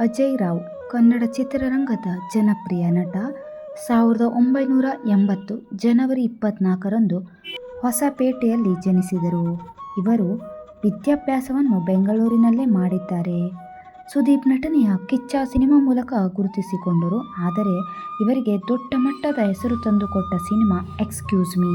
ಅಜಯ್ ರಾವ್, ಕನ್ನಡ ಚಿತ್ರರಂಗದ ಜನಪ್ರಿಯ ನಟ. ಸಾವಿರದ ಒಂಬೈನೂರ ಎಂಬತ್ತು ಜನವರಿ ಇಪ್ಪತ್ತ್ನಾಲ್ಕರಂದು ಹೊಸಪೇಟೆಯಲ್ಲಿ ಜನಿಸಿದರು. ಇವರು ವಿದ್ಯಾಭ್ಯಾಸವನ್ನು ಬೆಂಗಳೂರಿನಲ್ಲೇ ಮಾಡಿದ್ದಾರೆ. ಸುದೀಪ್ ನಟನೆಯ ಕಿಚ್ಚ ಸಿನಿಮಾ ಮೂಲಕ ಗುರುತಿಸಿಕೊಂಡರು. ಆದರೆ ಇವರಿಗೆ ದೊಡ್ಡ ಮಟ್ಟದ ಹೆಸರು ತಂದುಕೊಟ್ಟ ಸಿನಿಮಾ ಎಕ್ಸ್ಕ್ಯೂಸ್ ಮೀ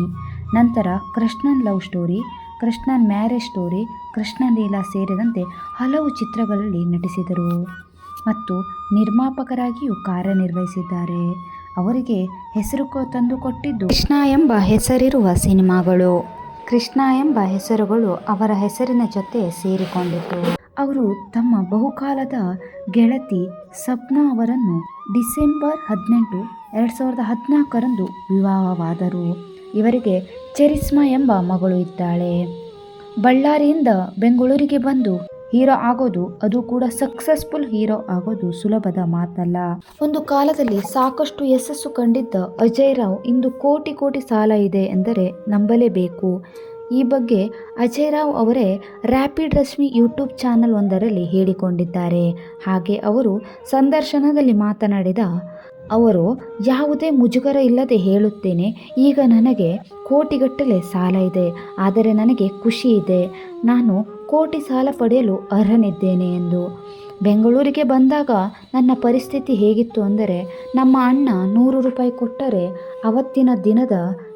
ನಂತರ Krishnan love story, Krishnan marriage story Krishna Leela ಸೇರಿದಂತೆ ಹಲವು ಚಿತ್ರಗಳಲ್ಲಿ ನಟಿಸಿದರು. ಮತ್ತು ನಿರ್ಮಾಪಕರಾಗಿಯೂ ಕಾರ್ಯನಿರ್ವಹಿಸಿದ್ದಾರೆ. ಅವರಿಗೆ ಹೆಸರು ತಂದು ತಂದುಕೊಟ್ಟಿದ್ದು ಕೃಷ್ಣ ಎಂಬ ಹೆಸರಿರುವ ಸಿನಿಮಾಗಳು. ಕೃಷ್ಣ ಎಂಬ ಹೆಸರುಗಳು ಅವರ ಹೆಸರಿನ ಜೊತೆ ಸೇರಿಕೊಂಡಿತು ಅವರು ತಮ್ಮ ಬಹುಕಾಲದ ಗೆಳತಿ ಸಪ್ನಾ ಅವರನ್ನು ಡಿಸೆಂಬರ್ ಹದಿನೆಂಟು, ಎರಡು ಸಾವಿರದ ಹದಿನಾಲ್ಕರಂದು ವಿವಾಹವಾದರು. ಇವರಿಗೆ ಚರಿಸ್ಮಾ ಎಂಬ ಮಗಳು ಇದ್ದಾಳೆ. ಬಳ್ಳಾರಿಯಿಂದ ಬೆಂಗಳೂರಿಗೆ ಬಂದು ಹೀರೋ ಆಗೋದು ಅದು ಕೂಡ ಸಕ್ಸಸ್ಫುಲ್ ಹೀರೋ ಆಗೋದು ಸುಲಭದ ಮಾತಲ್ಲ. ಒಂದು ಕಾಲದಲ್ಲಿ ಸಾಕಷ್ಟು ಯಶಸ್ಸು ಕಂಡಿದ್ದ ಅಜಯ್ ರಾವ್ ಇಂದು ಕೋಟಿ ಕೋಟಿ ಸಾಲ ಇದೆ ಎಂದರೆ ನಂಬಲೇಬೇಕು ಈ ಬಗ್ಗೆ ಅಜಯ್ ರಾವ್ ಅವರೇ ರ್ಯಾಪಿಡ್ ರಶ್ಮಿ ಯೂಟ್ಯೂಬ್ ಚಾನಲ್ ಒಂದರಲ್ಲಿ ಹೇಳಿಕೊಂಡಿದ್ದಾರೆ. ಹಾಗೆ ಅವರು ಸಂದರ್ಶನದಲ್ಲಿ ಮಾತನಾಡಿದ, ಅವರು ಯಾವುದೇ ಮುಜುಗರ ಇಲ್ಲದೆ ಹೇಳುತ್ತೇನೆ. ಈಗ ನನಗೆ ಕೋಟಿಗಟ್ಟಲೆ ಸಾಲ ಇದೆ. ಆದರೆ ನನಗೆ ಖುಷಿ ಇದೆ. ನಾನು ಕೋಟಿ ಸಾಲ ಪಡೆಯಲು ಅರ್ಹನಿದ್ದೇನೆ ಎಂದು. ಬೆಂಗಳೂರಿಗೆ ಬಂದಾಗ ನನ್ನ ಪರಿಸ್ಥಿತಿ ಹೇಗಿತ್ತು ಅಂದರೆ, ನಮ್ಮ ಅಣ್ಣ ನೂರು ರೂಪಾಯಿ ಕೊಟ್ಟರೆ ಅವತ್ತಿನ ದಿನದ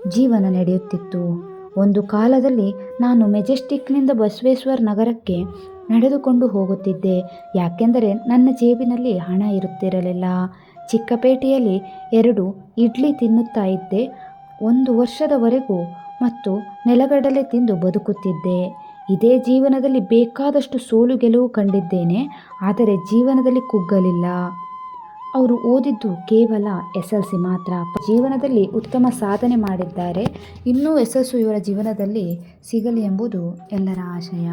ಜೀವನ ನಡೆಯುತ್ತಿತ್ತು. ಒಂದು ಕಾಲದಲ್ಲಿ ನಾನು ಮೆಜೆಸ್ಟಿಕ್ನಿಂದ ಬಸವೇಶ್ವರ ನಗರಕ್ಕೆ ನಡೆದುಕೊಂಡು ಹೋಗುತ್ತಿದ್ದೆ. ಯಾಕೆಂದರೆ ನನ್ನ ಜೇಬಿನಲ್ಲಿ ಹಣ ಇರುತ್ತಿರಲಿಲ್ಲ. ಚಿಕ್ಕಪೇಟೆಯಲ್ಲಿ ಎರಡು ಇಡ್ಲಿ ತಿನ್ನುತ್ತಾ ಇದ್ದೆ. ಒಂದು ವರ್ಷದವರೆಗೂ ಮತ್ತು ನೆಲಗಡಲೆ ತಿಂದು ಬದುಕುತ್ತಿದ್ದೆ. ಇದೇ ಜೀವನದಲ್ಲಿ ಬೇಕಾದಷ್ಟು ಸೋಲು ಗೆಲುವು ಕಂಡಿದ್ದೇನೆ, ಆದರೆ ಜೀವನದಲ್ಲಿ ಕುಗ್ಗಲಿಲ್ಲ. ಅವರು ಓದಿದ್ದು ಕೇವಲ ಎಸ್ ಎಲ್ ಸಿ ಮಾತ್ರ. ಜೀವನದಲ್ಲಿ ಉತ್ತಮ ಸಾಧನೆ ಮಾಡಿದ್ದಾರೆ. ಇನ್ನೂ ಯಶಸ್ಸು ಇವರ ಜೀವನದಲ್ಲಿ ಸಿಗಲಿ ಎಂಬುದು ಎಲ್ಲರ ಆಶಯ.